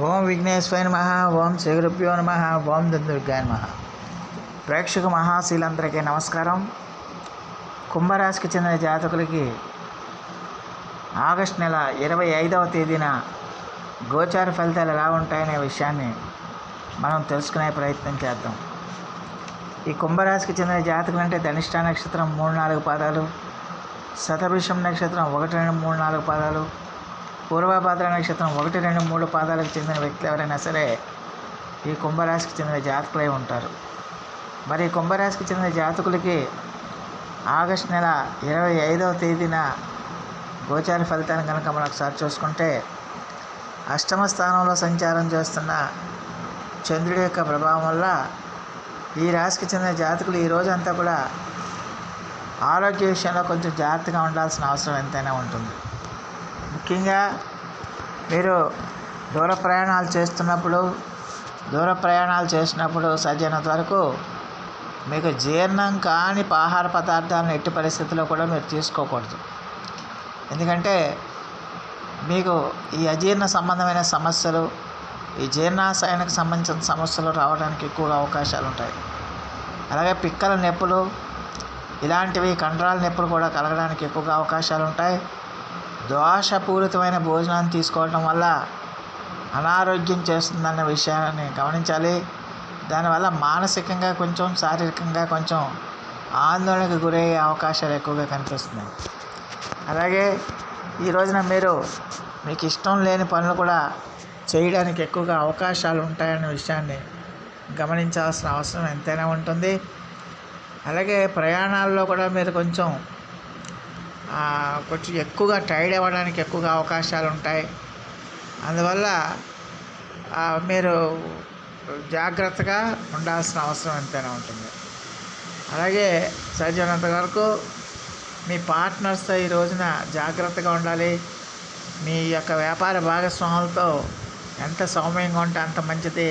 ఓం విఘ్నేశ్వర నమ ఓం శ్రీగురుభ్యో నమ ఓం దుర్గా నమ. ప్రేక్షక మహాశీలందరికీ నమస్కారం. కుంభరాశికి చెందిన జాతకులకి ఆగస్ట్ నెల ఇరవై ఐదవ తేదీన గోచార ఫలితాలు ఎలా ఉంటాయనే విషయాన్ని మనం తెలుసుకునే ప్రయత్నం చేద్దాం. ఈ కుంభరాశికి చెందిన జాతకులు అంటే ధనిష్ట నక్షత్రం మూడు నాలుగు పాదాలు శతభిషం నక్షత్రం ఒకటి రెండు మూడు నాలుగు పాదాలు పూర్వభాద్ర నక్షత్రం ఒకటి రెండు మూడు పాదాలకు చెందిన వ్యక్తులు ఎవరైనా సరే ఈ కుంభరాశికి చెందిన జాతకులై ఉంటారు. మరి ఈ కుంభరాశికి చెందిన జాతకులకి ఆగస్ట్ నెల ఇరవై ఐదవ తేదీన గోచార ఫలితాన్ని కనుక మనం ఒకసారి చూసుకుంటే అష్టమ స్థానంలో సంచారం చేస్తున్న చంద్రుడి యొక్క ప్రభావం వల్ల ఈ రాశికి చెందిన జాతకులు ఈ రోజంతా కూడా ఆరోగ్య విషయంలో కొంచెం జాగ్రత్తగా ఉండాల్సిన అవసరం ఎంతైనా ఉంటుంది. ముఖ్యంగా మీరు దూర ప్రయాణాలు చేస్తున్నప్పుడు దూర ప్రయాణాలు చేసినప్పుడు సజ్జనంత వరకు మీకు జీర్ణం కాని ఆహార పదార్థాలను ఎట్టి పరిస్థితుల్లో కూడా మీరు తీసుకోకూడదు. ఎందుకంటే మీకు ఈ అజీర్ణ సంబంధమైన సమస్యలు ఈ జీర్ణాశయానికి సంబంధించిన సమస్యలు రావడానికి ఎక్కువగా అవకాశాలు ఉంటాయి. అలాగే పిక్కల నొప్పులు ఇలాంటివి కండరాల నొప్పులు కూడా కలగడానికి ఎక్కువగా అవకాశాలు ఉంటాయి. దోషపూరితమైన భోజనాన్ని తీసుకోవటం వల్ల అనారోగ్యం చేస్తుందన్న విషయాన్ని గమనించాలి. దానివల్ల మానసికంగా కొంచెం శారీరకంగా కొంచెం ఆందోళనకు గురయ్యే అవకాశాలు ఎక్కువగా కనిపిస్తున్నాయి. అలాగే ఈ రోజున మీరు మీకు ఇష్టం లేని పనులు కూడా చేయడానికి ఎక్కువగా అవకాశాలు ఉంటాయనే విషయాన్ని గమనించాల్సిన అవసరం ఎంతైనా ఉంటుంది. అలాగే ప్రయాణాల్లో కూడా మీరు కొంచెం కొంచెం ఎక్కువగా టైర్డ్ అవ్వడానికి ఎక్కువగా అవకాశాలు ఉంటాయి. అందువల్ల మీరు జాగ్రత్తగా ఉండాల్సిన అవసరం ఎంతైనా ఉంటుంది. అలాగే సరిజనంత వరకు మీ పార్ట్నర్స్తో ఈ రోజున జాగ్రత్తగా ఉండాలి. మీ యొక్క వ్యాపార భాగస్వాములతో ఎంత సౌమ్యంగా ఉంటే అంత మంచిది.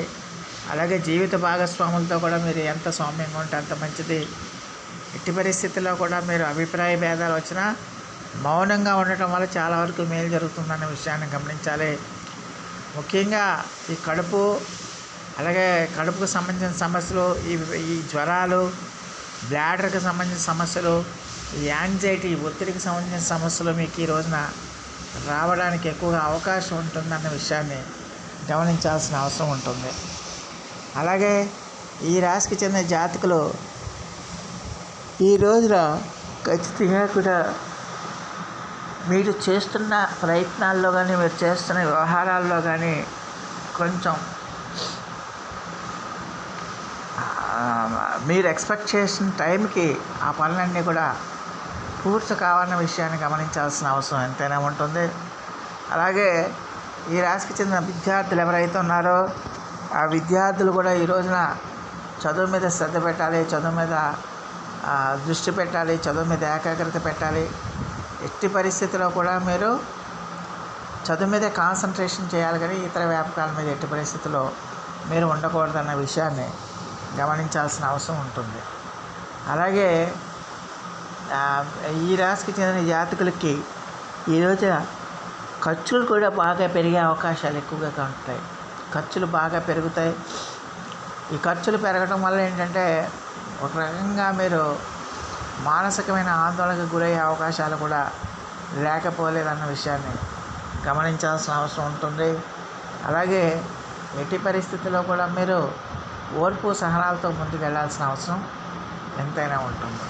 అలాగే జీవిత భాగస్వాములతో కూడా మీరు ఎంత సౌమ్యంగా ఉంటే అంత మంచిది. ఎట్టి పరిస్థితుల్లో కూడా మీరు అభిప్రాయ భేదాలు వచ్చినా మౌనంగా ఉండటం వల్ల చాలా వరకు మేలు జరుగుతుందన్న విషయాన్ని గమనించాలి. ముఖ్యంగా ఈ కడుపు అలాగే కడుపుకు సంబంధించిన సమస్యలు ఈ ఈ జ్వరాలు బ్లాడర్కి సంబంధించిన సమస్యలు ఈ యాంగ్జైటీ ఒత్తిడికి సంబంధించిన సమస్యలు మీకు ఈ రోజున రావడానికి ఎక్కువగా అవకాశం ఉంటుందన్న విషయాన్ని గమనించాల్సిన అవసరం ఉంటుంది. అలాగే ఈ రాశికి చెందిన జాతకులు ఈ రోజున ఖచ్చితంగా కూడా మీరు చేస్తున్న ప్రయత్నాల్లో కానీ మీరు చేస్తున్న వ్యవహారాల్లో కానీ కొంచెం మీరు ఎక్స్పెక్ట్ చేసిన టైంకి ఆ పనులన్నీ కూడా పూర్తి కావాలన్న విషయాన్ని గమనించాల్సిన అవసరం ఎంతైనా ఉంటుంది. అలాగే ఈ రాశికి చెందిన విద్యార్థులు ఎవరైతే ఉన్నారో ఆ విద్యార్థులు కూడా ఈ రోజున చదువు మీద శ్రద్ధ పెట్టాలి చదువు మీద దృష్టి పెట్టాలి చదువు మీద ఏకాగ్రత పెట్టాలి. ఎట్టి పరిస్థితిలో కూడా మీరు చదువు మీదే కాన్సన్ట్రేషన్ చేయాలి కానీ ఇతర వ్యాపకాల మీద ఎట్టి పరిస్థితుల్లో మీరు ఉండకూడదన్న విషయాన్ని గమనించాల్సిన అవసరం ఉంటుంది. అలాగే ఈ రాశికి చెందిన జాతకులకి ఈ రోజున ఖర్చులు కూడా బాగా పెరిగే అవకాశాలు ఎక్కువగా ఉంటాయి ఖర్చులు బాగా పెరుగుతాయి. ఈ ఖర్చులు పెరగడం వల్ల ఏంటంటే ఒక రకంగా మీరు మానసికమైన ఆందోళనకు గురయ్యే అవకాశాలు కూడా లేకపోలేదన్న విషయాన్ని గమనించాల్సిన అవసరం ఉంటుంది. అలాగే ఎట్టి పరిస్థితుల్లో కూడా మీరు ఓర్పు సహనాలతో ముందుకు వెళ్ళాల్సిన అవసరం ఎంతైనా ఉంటుంది.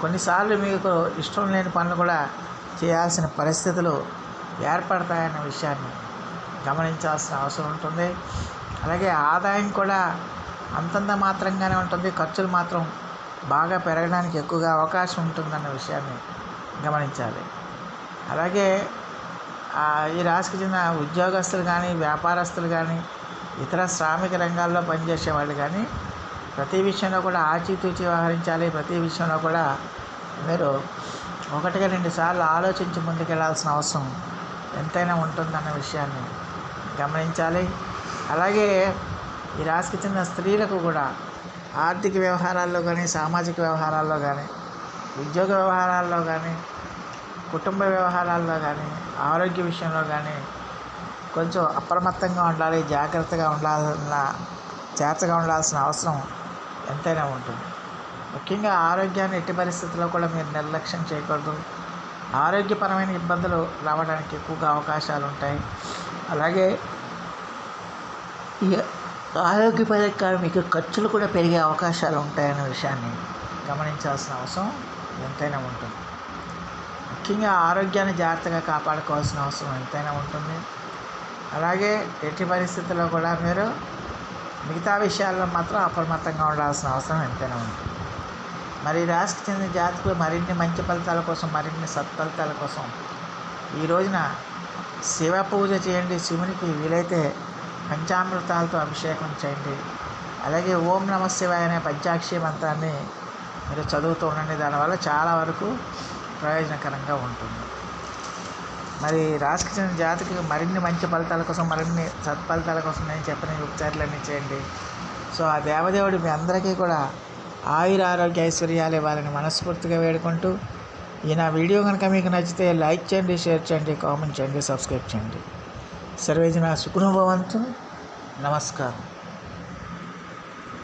కొన్నిసార్లు మీకు ఇష్టం లేని పనులు కూడా చేయాల్సిన పరిస్థితులు ఏర్పడతాయన్న విషయాన్ని గమనించాల్సిన అవసరం ఉంటుంది. అలాగే ఆదాయం కూడా అంతంత మాత్రంగానే ఉంటుంది. ఖర్చులు మాత్రం బాగా పెరగడానికి ఎక్కువగా అవకాశం ఉంటుందన్న విషయాన్ని గమనించాలి. అలాగే ఈ రాశికి చెందిన ఉద్యోగస్తులు కానీ వ్యాపారస్తులు కానీ ఇతర శ్రామిక రంగాల్లో పనిచేసే వాళ్ళు కానీ ప్రతి విషయంలో కూడా ఆచితూచి వ్యవహరించాలి. ప్రతి విషయంలో కూడా మీరు ఒకటిగా రెండు సార్లు ఆలోచించి ముందుకెళ్ళాల్సిన అవసరం ఎంతైనా ఉంటుందన్న విషయాన్ని గమనించాలి. అలాగే ఈ రాశికి చెందిన స్త్రీలకు కూడా ఆర్థిక వ్యవహారాల్లో కానీ సామాజిక వ్యవహారాల్లో కానీ ఉద్యోగ వ్యవహారాల్లో కానీ కుటుంబ వ్యవహారాల్లో కానీ ఆరోగ్య విషయంలో కానీ కొంచెం అప్రమత్తంగా ఉండాలి జాగ్రత్తగా ఉండాలన్న జాగ్రత్తగా ఉండాల్సిన అవసరం ఎంతైనా ఉంటుంది. ముఖ్యంగా ఆరోగ్యాన్ని ఎట్టి పరిస్థితుల్లో కూడా మీరు నిర్లక్ష్యం చేయకూడదు. ఆరోగ్యపరమైన ఇబ్బందులు రావడానికి ఎక్కువగా అవకాశాలు ఉంటాయి. అలాగే ఈ ఆరోగ్యపరంగా మీకు ఖర్చులు కూడా పెరిగే అవకాశాలు ఉంటాయనే విషయాన్ని గమనించాల్సిన అవసరం ఎంతైనా ఉంటుంది. ముఖ్యంగా ఆరోగ్యాన్ని జాగ్రత్తగా కాపాడుకోవాల్సిన అవసరం ఎంతైనా ఉంటుంది. అలాగే ఎట్టి పరిస్థితుల్లో కూడా మీరు మిగతా విషయాల్లో మాత్రం అప్రమత్తంగా ఉండాల్సిన అవసరం ఎంతైనా ఉంటుంది. మరి రాష్ట్ర చెందిన జాతకులు మరిన్ని మంచి ఫలితాల కోసం మరిన్ని సత్ఫలితాల కోసం ఈ రోజున శివ పూజ చేయండి. శివునికి వీలైతే పంచామృతాలతో అభిషేకం చేయండి. అలాగే ఓం నమ శివాయ అనే పంచాక్షి మంత్రాన్ని మీరు చదువుతూ ఉండండి. దానివల్ల చాలా వరకు ప్రయోజనకరంగా ఉంటుంది. మరి రాశికి చెందిన జాతికి మరిన్ని మంచి ఫలితాల కోసం మరిన్ని సత్ఫలితాల కోసం నేను చెప్పిన ఉపచారాలన్నీ చేయండి. సో ఆ దేవదేవుడు మీ అందరికీ కూడా ఆయుర ఆరోగ్య ఐశ్వర్యాలు ఇవ్వాలని మనస్ఫూర్తిగా వేడుకుంటూ ఈ నా వీడియో కనుక మీకు నచ్చితే లైక్ చేయండి షేర్ చేయండి కామెంట్ చేయండి సబ్స్క్రైబ్ చేయండి. సర్వేజన సుఖనుభవంతు నమస్కారం